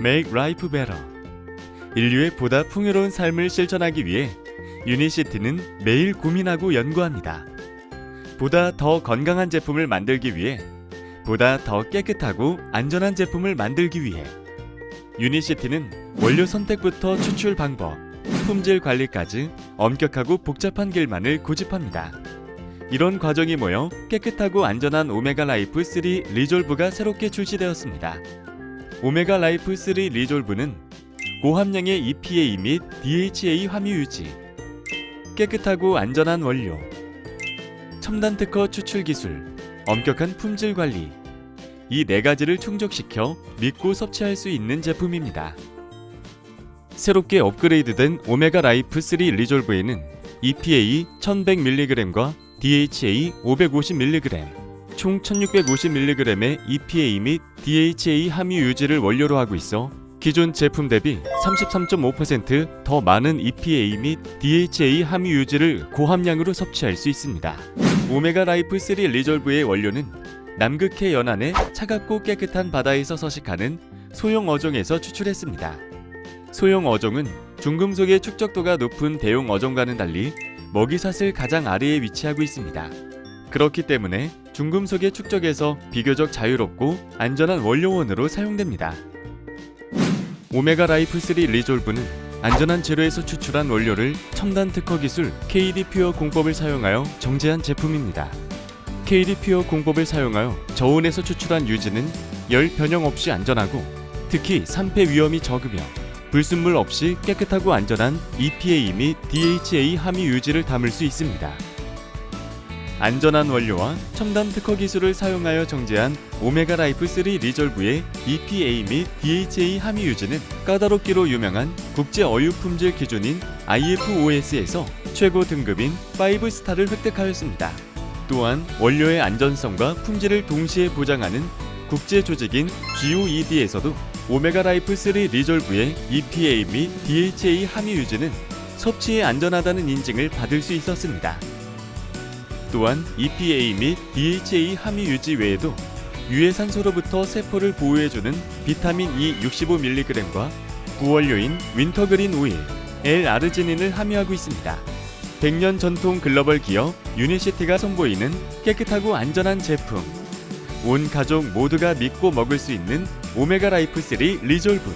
Make Life Better. 인류의 보다 풍요로운 삶을 실천하기 위해 유니시티는 매일 고민하고 연구합니다. 보다 더 건강한 제품을 만들기 위해 보다 더 깨끗하고 안전한 제품을 만들기 위해 유니시티는 원료 선택부터 추출 방법, 품질 관리까지 엄격하고 복잡한 길만을 고집합니다. 이런 과정이 모여 깨끗하고 안전한 오메가 라이프 3 리졸브가 새롭게 출시되었습니다. 오메가 라이프 3 리졸브는 고함량의 EPA 및 DHA 함유 유지, 깨끗하고 안전한 원료, 첨단 특허 추출 기술, 엄격한 품질 관리 이 네 가지를 충족시켜 믿고 섭취할 수 있는 제품입니다. 새롭게 업그레이드된 오메가 라이프 3 리졸브에는 EPA 1100mg과 DHA 550mg, 총 1650mg의 EPA 및 DHA 함유 유지를 원료로 하고 있어 기존 제품 대비 33.5%더 많은 EPA 및 DHA 함유 유지를 고함량으로 섭취할 수 있습니다. 오메가 라이프 3 리졸브의 원료는 남극해 연안의 차갑고 깨끗한 바다에서 서식하는 소형 어종에서 추출했습니다. 소형 어종은 중금속의 축적도가 높은 대용 어종과는 달리 먹이사슬 가장 아래에 위치하고 있습니다. 그렇기 때문에 중금속의 축적에서 비교적 자유롭고 안전한 원료원으로 사용됩니다. 오메가 라이프 3 리졸브는 안전한 재료에서 추출한 원료를 첨단 특허 기술 KD 퓨어 공법을 사용하여 정제한 제품입니다. KD 퓨어 공법을 사용하여 저온에서 추출한 유지는 열 변형 없이 안전하고 특히 산패 위험이 적으며 불순물 없이 깨끗하고 안전한 EPA 및 DHA 함유 유지를 담을 수 있습니다. 안전한 원료와 첨단 특허 기술을 사용하여 정제한 오메가 라이프 3 리졸브의 EPA 및 DHA 함유 유지는 까다롭기로 유명한 국제 어유 품질 기준인 IFOS에서 최고 등급인 5스타를 획득하였습니다. 또한 원료의 안전성과 품질을 동시에 보장하는 국제 조직인 GOED에서도 오메가 라이프 3 리졸브의 EPA 및 DHA 함유 유지는 섭취에 안전하다는 인증을 받을 수 있었습니다. 또한 EPA 및 DHA 함유 유지 외에도 유해산소로부터 세포를 보호해주는 비타민 E 65mg과 구원료인 윈터그린 오일, L-아르지닌을 함유하고 있습니다. 100년 전통 글로벌 기업 유니시티가 선보이는 깨끗하고 안전한 제품. 온 가족 모두가 믿고 먹을 수 있는 오메가 라이프 3 리졸브.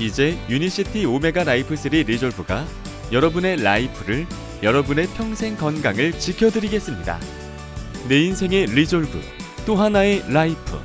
이제 유니시티 오메가 라이프 3 리졸브가 여러분의 라이프를 여러분의 평생 건강을 지켜드리겠습니다. 내 인생의 리졸브 또 하나의 라이프